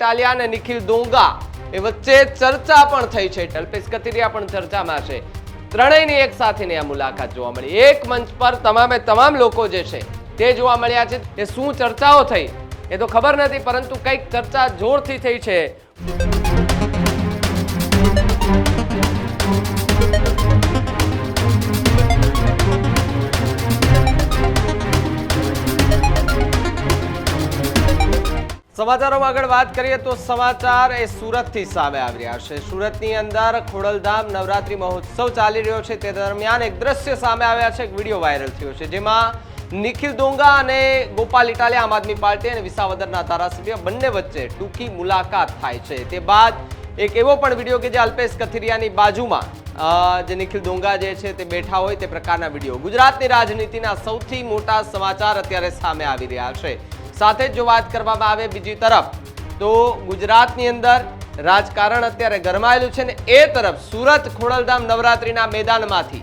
ઇટાલિયા અને નિખિલ ડોંગા એ વચ્ચે ચર્ચા પણ થઈ છે. ટલ્પેશ કથિરિયા પણ ચર્ચામાં છે. ત્રણેયની એક સાથેની આ મુલાકાત જોવા મળી. એક મંચ પર તમામે તમામ લોકો જે છે તે જોવા મળ્યા છે. એ શું ચર્ચાઓ થઈ એ તો ખબર નથી, પરંતુ કંઈક ચર્ચા જોરથી થઈ છે. સમાચારોમાં આગળ વાત કરીએ તો સમાચાર એ સુરતથી સામે આવી રહ્યા છે. સુરતની અંદર ખોડલધામ નવરાત્રી મહોત્સવ ચાલી રહ્યો છે. તે દરમિયાન એક દ્રશ્ય સામે આવ્યા છે. એક વીડિયો વાયરલ થયો છે, જેમાં નિખિલ ડોંગા અને ગોપાલ ઇટાલિયા આમ આદમી પાર્ટી અને વિસાવદરના ધારાસભ્ય બંને વચ્ચે ટૂંકી મુલાકાત થાય છે. તે બાદ એક એવો પણ વીડિયો કે જે અલ્પેશ કથિરિયાની બાજુમાં જે નિખિલ ડોંગા જે છે તે બેઠા હોય તે પ્રકારના વીડિયો. ગુજરાતની રાજનીતિના સૌથી મોટા સમાચાર અત્યારે સામે આવી રહ્યા છે. સાથે જ વાત કરવામાં આવે બીજી તરફ, તો ગુજરાતની અંદર રાજકારણ અત્યારે ગરમાયેલું છે ને એ તરફ સુરત ખોડલધામ નવરાત્રીના મેદાનમાંથી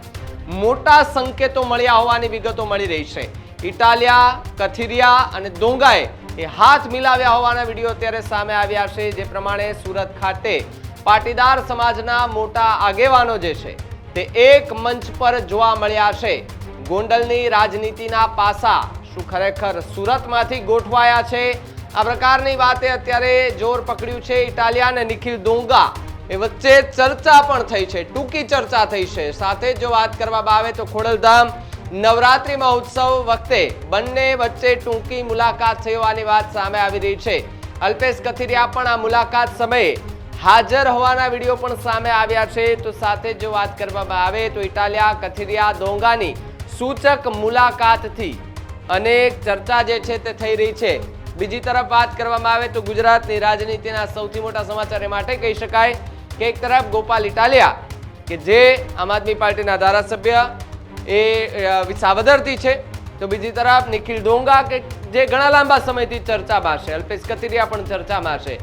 મોટા સંકેતો મળ્યા હોવાની વિગતો મળી રહી છે. ઇટાલિયા, કથિરિયા અને દોંગાએ એ હાથ મિલાવ્યા હોવાના વીડિયો અત્યારે સામે આવ્યા છે, જે પ્રમાણે સુરત ખાતે પાટીદાર સમાજના મોટા આગેવાનો જે છે, તે એક મંચ પર જોવા મળ્યા છે. ગોંડલની રાજનીતિના પાસા શું ખરેખર સુરતમાંથી ગોઠવાયા છે? આ પ્રકારની વાતે અત્યારે જોર પકડ્યું છે ઇટાલિયા અને નિખિલ ડોંગા એ વચ્ચે ચર્ચા પણ થઈ છે, ટૂંકી ચર્ચા થઈ છે. સાથે જ વાત કરવામાં આવે તો ખોડલધામ નવરાત્રિ મહોત્સવ વખતે બંને વચ્ચે ટૂંકી મુલાકાત થઈ હોવાની વાત સામે આવી રહી છે. અલ્પેશ કથિરિયા પણ આ મુલાકાત સમયે હાજર હોવાના વીડિયો પણ સામે આવ્યા છે. તો સાથે જ વાત કરવામાં આવે તો ઇટાલિયા કથિરિયા ડોંગાની સૂચક મુલાકાતથી અનેક ચર્ચા જે છે તે થઈ રહી છે. બીજી તરફ વાત કરવામાં આવે તો ગુજરાતની રાજનીતિના સૌથી મોટા સમાચાર એ માટે કહી શકાય કે એક તરફ ગોપાલ ઇટાલિયા કે જે આમ આદમી પાર્ટીના ધારાસભ્ય એ અ, છે. તો બીજી તરફ નિખિલ ડોંગા કે જે ઘણા લાંબા સમયથી ચર્ચામાં છે અલ્પેશ કથિરિયા પણ ચર્ચામાં છે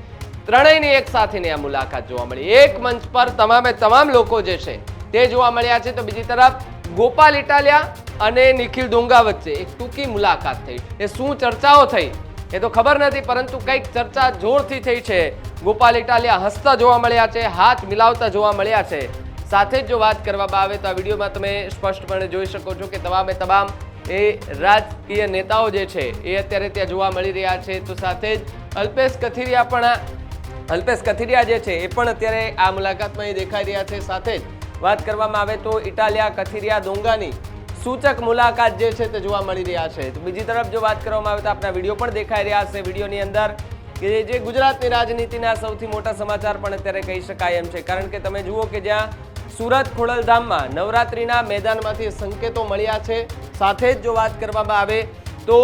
ત્રણેયની એક સાથેની આ મુલાકાત જોવા મળી. એક મંચ પર તમામે તમામ લોકો જે છે તે જોવા મળ્યા છે. તો બીજી તરફ ગોપાલ ઇટાલિયા અને નિખિલ ડોંગા વચ્ચે એક ટૂંકી મુલાકાત થઈ. એ શું ચર્ચાઓ થઈ? એ તો ખબર નથી, પરંતુ કંઈક ચર્ચા જોરથી થઈ છે. ગોપાલ ઇટાલિયા હસતા જોવા મળ્યા છે, હાથ મિલાવતા જોવા મળ્યા છે. સાથે જ જો વાત કરવામાં આવે તો આ વિડીયોમાં તમે સ્પષ્ટપણે જોઈ શકો છો કે તમામે તમામ એ રાજકીય નેતાઓ જે છે, એ અત્યારે ત્યાં જોવા મળી રહ્યા છે. તો સાથે જ અલ્પેશ કથિરિયા પણ અલ્પેશ કથિરિયા જે છે, એ પણ અત્યારે આ મુલાકાતમાં એ દેખાઈ રહ્યા છે. સાથે જ વાત કરવામાં આવે તો ઇટાલિયા કથિરિયા ડોંગાની સૂચક મુલાકાત જે છે તે જોવા મળી રહ્યા છે. તો બીજી તરફ જો વાત કરવામાં આવે તો આપણા વીડિયો પણ દેખાઈ રહ્યા છે. વિડીયોની અંદર કે જે ગુજરાતની રાજનીતિના સૌથી મોટા સમાચાર પણ અત્યારે કહી શકાય એમ છે. કારણ કે તમે જુઓ કે જ્યાં સુરત ખોડલધામમાં નવરાત્રિના મેદાનમાંથી સંકેતો મળ્યા છે. સાથે જ જો વાત કરવામાં આવે તો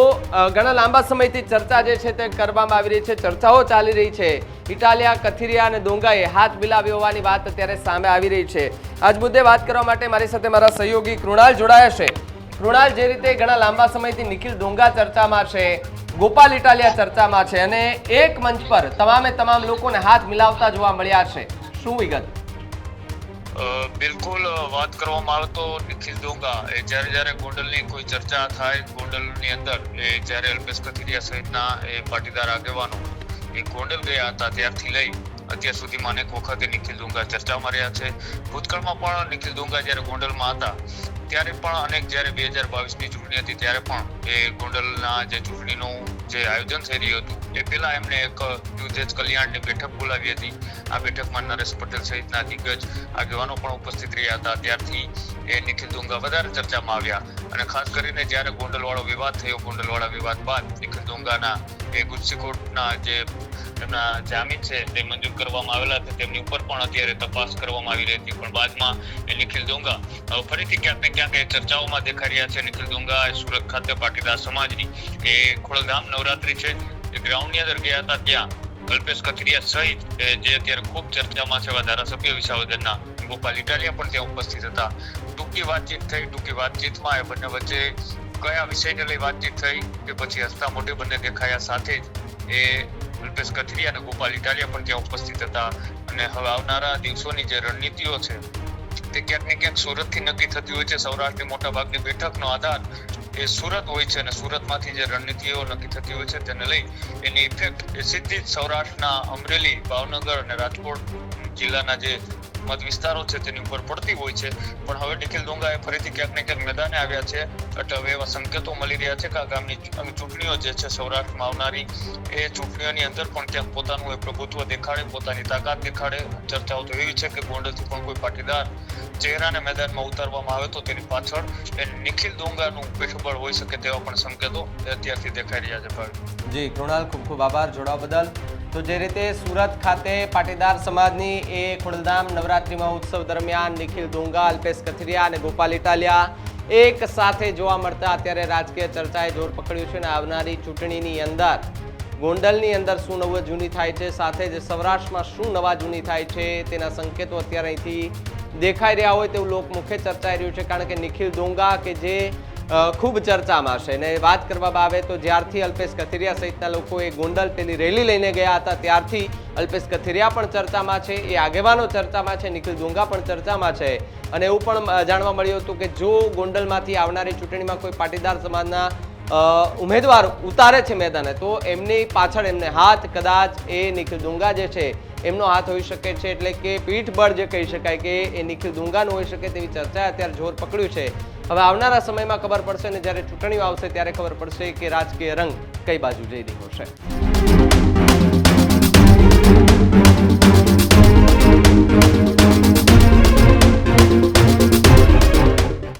ઘણા લાંબા સમયથી ચર્ચા જે છે તે કરવામાં આવી રહી છે, ચર્ચાઓ ચાલી રહી છે. ઇટાલિયા, કથિરિયા અને ડોંગાએ હાથ મિલાવ્યો હોવાની વાત અત્યારે સામે આવી રહી છે. આજ મુદ્દે વાત કરવા માટે મારી સાથે મારા સહયોગી કૃણાલ જોડાયા છે. કૃણાલ, જે રીતે ઘણા લાંબા સમયથી નિખિલ ડોંગા ચર્ચામાં છે, ગોપાલ ઇટાલિયા ચર્ચામાં છે અને એક મંચ પર તમામે તમામ લોકોને હાથ મિલાવતા જોવા મળ્યા છે. શું વિગત? બિલકુલ વાત કરવામાં આવે તો નિખિલ ડોંગા એ જ્યારે જ્યારે ગોંડલની કોઈ ચર્ચા થાય ગોંડલની અંદર એ જ્યારે અલ્પેશ કથિરિયા સહિતના એ પાટીદાર આગેવાનો એ ગોંડલ ગયા હતા ત્યારથી લઈ અત્યાર સુધીમાં અનેક વખતે નિખિલ ડોંગા ચર્ચામાં રહ્યા છે. ભૂતકાળમાં પણ નિખિલ ડોંગા જ્યારે ગોંડલમાં હતા, ત્યારે પણ અનેક જ્યારે બે હજાર બાવીસની ચૂંટણી હતી, ત્યારે પણ એ ગોંડલના જે ચૂંટણીનું જે આયોજન થઈ રહ્યું હતું. એ પહેલા એમણે એક યુધેજ કલ્યાણની બેઠક બોલાવી હતી. આ બેઠકમાં નરેશ પટેલ સહિતના દિગ્ગજ આગેવાનો પણ ઉપસ્થિત રહ્યા હતા. ત્યારથી એ નિખિલ ડુંગા વધારે ચર્ચામાં આવ્યા. અને ખાસ કરીને જ્યારે ગોંડલવાળો વિવાદ થયો, ગોંડલવાળા વિવાદ બાદ નિખિલ ડુંગાના એ ગુજસીકોટના જે એમના જામીન છે તે મંજૂર કરવામાં આવેલા હતા. તેમની ઉપર પણ અત્યારે તપાસ કરવામાં આવી રહી હતી. પણ બાદમાં એ નિખિલ ડોંગા ફરીથી ક્યાંક ને ક્યાંક એ ચર્ચાઓમાં દેખાઈ રહ્યા છે. નિખિલ એ સુરત ખાતે પાટીદાર સમાજની એ ખોળધામ નવરાત્રી છે. ગ્રાઉન્ડની અંદર ગયા હતા ત્યાં કલ્પેશ કથિરિયા સહિત જે અત્યારે ખૂબ ચર્ચામાં છે એવા ધારાસભ્ય વિસાવદરના ગોપાલ ઇટાલિયા પણ ત્યાં ઉપસ્થિત હતા. ટૂંકી વાતચીત થઈ, ટૂંકી વાતચીતમાં એ બંને વચ્ચે કયા વિષયને લઈ વાતચીત થઈ, કે પછી હસતા મોઢે બંને દેખાયા સાથે જ એ અલ્પેશ કથિરિયા અને ગોપાલ ઇટાલિયા પણ ત્યાં ઉપસ્થિત હતા. અને હવે આવનારા દિવસોની જે રણનીતિઓ છે, તે ક્યાંક ને ક્યાંક સુરતથી નક્કી થતી હોય છે. સૌરાષ્ટ્રની મોટાભાગની બેઠકનો આધાર એ સુરત હોય છે અને સુરતમાંથી જે રણનીતિઓ નક્કી થતી હોય છે તેને લઈ એની ઇફેક્ટ એ સીધી જ સૌરાષ્ટ્રના અમરેલી, ભાવનગર અને રાજકોટ જિલ્લાના જે મત વિસ્તારો છે તેની ઉપર પડતી હોય છે. પણ હવે નિખિલ ડોંગા એ ફરીથી ક્યાંક ને ક્યાંક મેદાને આવ્યા છે. એટલે હવે એવા સંકેતો મળી રહ્યા છે કે આગામી ચૂંટણીઓ જે છે સૌરાષ્ટ્રમાં આવનારી, એ ચૂંટણીઓની અંદર પણ ક્યાંક પોતાનું એ પ્રભુત્વ દેખાડે, પોતાની તાકાત દેખાડે. ચર્ચાઓ તો એવી છે કે ગોંડલથી પણ કોઈ પાટીદાર ચહેરાને મેદાનમાં ઉતારવામાં આવે તો તેની પાછળ એ નિખિલ ડોંગાનું પીઠબળ હોઈ શકે તેવા પણ સંકેતો અત્યારથી દેખાઈ રહ્યા છે ભાઈ જી, કૃણાલ, ખૂબ ખૂબ આભાર જોડાવા બદલ. તો જે રીતે સુરત ખાતે પાટીદાર સમાજની એ ખોડલધામ નવરાત્રિમાં ઉત્સવ દરમિયાન નિખિલ ડોંગા અલ્પેશ કથિરિયા અને ગોપાલ ઇટાલિયા એક સાથે જોવા મળતા અત્યારે રાજકીય ચર્ચાએ જોર પકડ્યું છે અને આવનારી ચૂંટણીની અંદર, ગોંડલની અંદર શું નવું જૂની થાય છે, સાથે જ સૌરાષ્ટ્રમાં શું નવા જૂની થાય છે તેના સંકેતો અત્યારે અહીંથી દેખાઈ રહ્યા હોય તેવું લોકમુખે ચર્ચાઈ રહ્યું છે, કારણ કે નિખિલ ડોંગા કે જે ખૂબ ચર્ચામાં છે ને વાત કરવામાં આવે તો જ્યારથી અલ્પેશ કથિરિયા સહિતના લોકો એ ગોંડલ પેલી રેલી લઈને ગયા હતા, ત્યારથી અલ્પેશ કથિરિયા પણ ચર્ચામાં છે, એ આગેવાનો ચર્ચામાં છે, નિખિલ દુંગા પણ ચર્ચામાં છે. અને એવું પણ જાણવા મળ્યું હતું કે જો ગોંડલમાંથી આવનારી ચૂંટણીમાં કોઈ પાટીદાર સમાજના ઉમેદવાર ઉતારે છે મેદાને, તો એમની પાછળ એમને હાથ કદાચ એ નિખિલ ડુંગા જે છે, એમનો હાથ હોઈ શકે છે, એટલે કે પીઠબળ જે કહી શકાય કે એ નિખિલ દુંગાનું હોઈ શકે તેવી ચર્ચા અત્યારે જોર પકડ્યું છે. હવે આવનારા સમયમાં ખબર પડશે ને જ્યારે ચૂંટણીઓ આવશે ત્યારે ખબર પડશે કે રાજકીય રંગ કઈ બાજુ જઈ રહ્યો છે.